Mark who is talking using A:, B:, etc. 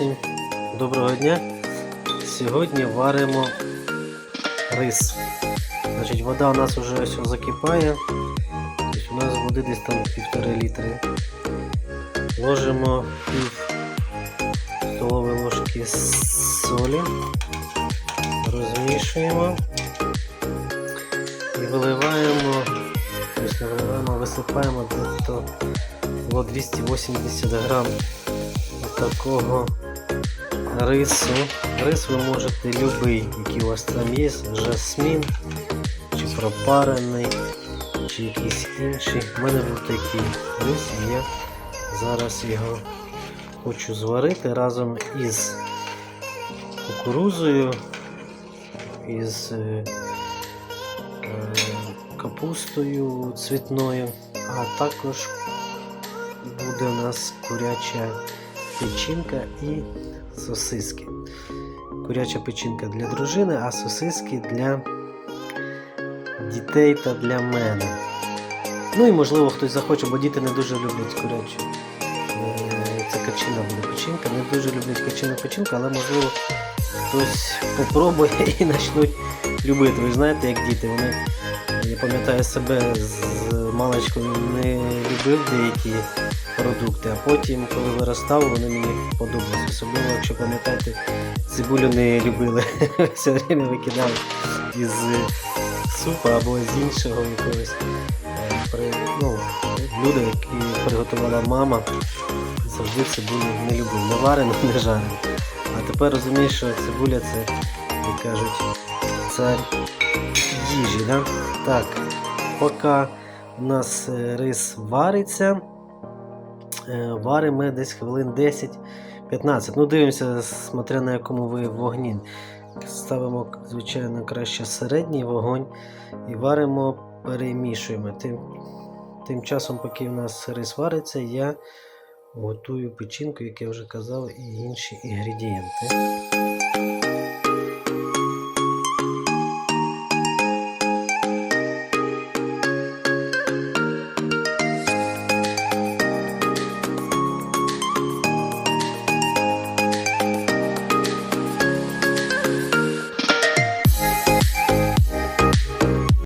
A: Всім доброго дня. Сьогодні варимо рис. Значить, вода у нас вже ось закипає. Тобто у нас води десь там півтори літри. Ложимо пів столової ложки солі, розмішуємо і виливаємо, тобто виливаємо, висипаємо до було 280 грам такого рису. Рис ви можете любий, який у вас там є, жасмін, чи пропарений, чи якийсь інший. У мене був такий рис, і я зараз його хочу зварити разом із кукурузою, із е, е, капустою цвітною, а також буде у нас куряча печінка і сосиски. Куряча печінка для дружини, а сосиски для дітей та для мене. Ну і можливо хтось захоче, бо діти не дуже люблять курячу. Е, Це качина буде печінка. Не дуже люблять качину печінку, але можливо хтось попробує і почнуть любити. Ви знаєте, як діти, вони, я пам'ятаю себе з маличкою не любив деякі продукти, а потім, коли виростав, вони мені подобалися. Особливо, якщо пам'ятаєте, цибулю не любили. Все время викидали із супа або з іншого якогось е, при, ну, блюда, які приготувала мама. Завжди цибулю не любив. Не варену, не жарену. А тепер розумієш, що цибуля це, як кажуть, цар їжі. Да? Так, поки у нас е, рис вариться. Е, Варимо десь хвилин 10-15. Ну, дивимося, смотря на якому ви вогні. Ставимо, звичайно, краще середній вогонь і варимо, перемішуємо. Тим, тим часом, поки в нас рис вариться, я готую печінку, як я вже казав, і інші інгредієнти.